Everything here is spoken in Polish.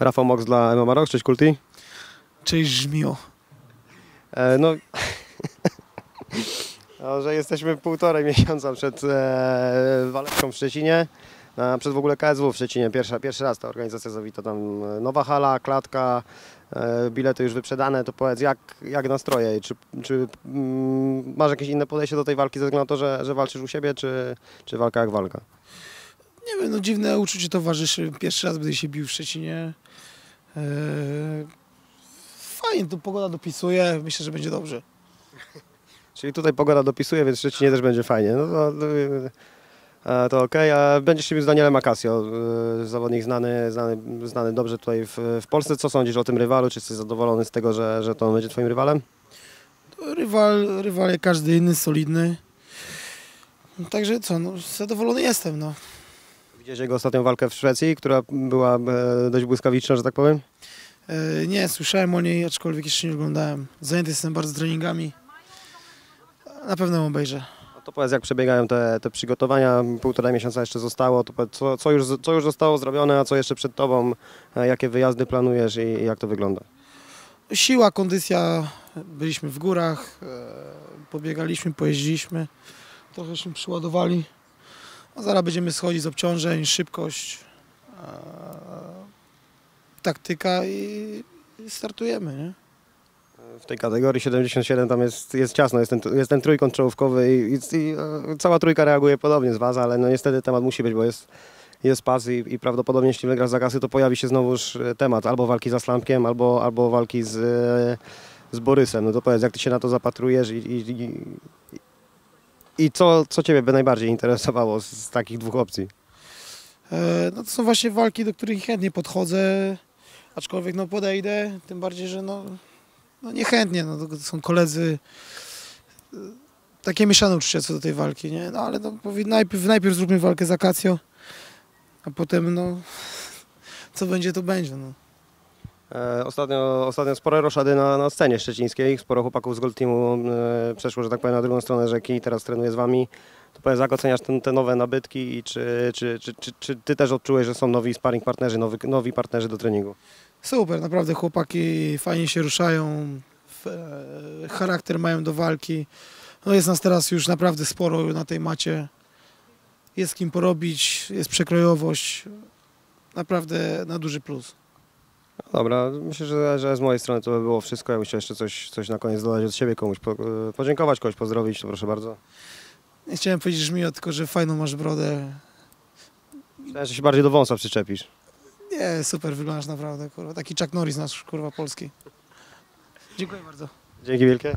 Rafał Mox dla MMA Rock, cześć Kulti. Cześć Żmio. E, no, no, że jesteśmy półtorej miesiąca przed e, waleczką w Szczecinie, przed w ogóle KSW w Szczecinie. Pierwsza, pierwszy raz ta organizacja zawita tam e, nowa hala, klatka, e, bilety już wyprzedane. To powiedz, jak, jak nastroje? Czy, czy mm, masz jakieś inne podejście do tej walki ze względu na to, że, że walczysz u siebie, czy, czy walka jak walka? Nie wiem, no dziwne uczucie towarzyszy. Pierwszy raz będę się bił w Szczecinie. Eee, fajnie, tu pogoda dopisuje. Myślę, że będzie dobrze. Czyli tutaj pogoda dopisuje, więc Szczecinie też będzie fajnie. No to, to okej. A będziesz się z Danielem Akasio, e, zawodnik znany, znany, znany dobrze tutaj w, w Polsce. Co sądzisz o tym rywalu? Czy jesteś zadowolony z tego, że, że to on będzie twoim rywalem? To rywal, rywal jak każdy inny, solidny. No, Także co, no, zadowolony jestem. No. Widziałeś jego ostatnią walkę w Szwecji, która była e, dość błyskawiczna, że tak powiem? Eee, nie, słyszałem o niej, aczkolwiek jeszcze nie oglądałem. Zajęty jestem bardzo treningami. Na pewno ją obejrzę. A to powiedz, jak przebiegają te, te przygotowania? Półtora miesiąca jeszcze zostało. To powiedz, co, co, już, co już zostało zrobione, a co jeszcze przed tobą? E, Jakie wyjazdy planujesz i, i jak to wygląda? Siła, kondycja, byliśmy w górach, e, pobiegaliśmy, pojeździliśmy, trochę się przyładowali. A zaraz będziemy schodzić z obciążeń, szybkość, taktyka i, startujemy. Nie? W tej kategorii 77 tam jest, jest ciasno, jest ten, jest ten trójkąt czołówkowy i, i, i e, cała trójka reaguje podobnie z Was, ale no niestety temat musi być, bo jest, jest pas i, i prawdopodobnie jeśli wygrasz za kasy, to pojawi się znowuż e, temat albo walki za Slamkiem, albo, albo walki z, e, z Borysem. No to powiedz, jak Ty się na to zapatrujesz i, i, i, co, co Ciebie by najbardziej interesowało z, z takich dwóch opcji? E, no to są właśnie walki, do których chętnie podchodzę, aczkolwiek no podejdę, tym bardziej, że no, no niechętnie, no, to są koledzy, e, takie mieszane uczucia co do tej walki, nie? No ale no, najpierw, najpierw zróbmy walkę z Akacjo, a potem no, co będzie, to będzie. No. E, Ostatnio, ostatnio spore roszady na, na scenie szczecińskiej, sporo chłopaków z Gold Teamu e, przeszło, że tak powiem, na drugą stronę rzeki i teraz trenuje z Wami. To powiedz, jak oceniasz ten, te nowe nabytki i czy, czy, czy, czy, czy Ty też odczułeś, że są nowi sparring partnerzy, nowi, nowi partnerzy do treningu? Super, naprawdę chłopaki fajnie się ruszają, e, charakter mają do walki. No jest nas teraz już naprawdę sporo na tej macie. Jest kim porobić, jest przekrojowość. Naprawdę na duży plus. Dobra, myślę, że, że z mojej strony to by było wszystko. Jakbyś chciał jeszcze coś, coś na koniec dodać od siebie, komuś po, podziękować, kogoś pozdrowić, to proszę bardzo. Nie chciałem powiedzieć Żmio, tylko że fajną masz brodę. Myślałem, że się bardziej do wąsa przyczepisz. Nie, super wyglądasz naprawdę, kurwa. Taki Chuck Norris nasz, kurwa, polski. Dziękuję bardzo. Dzięki wielkie.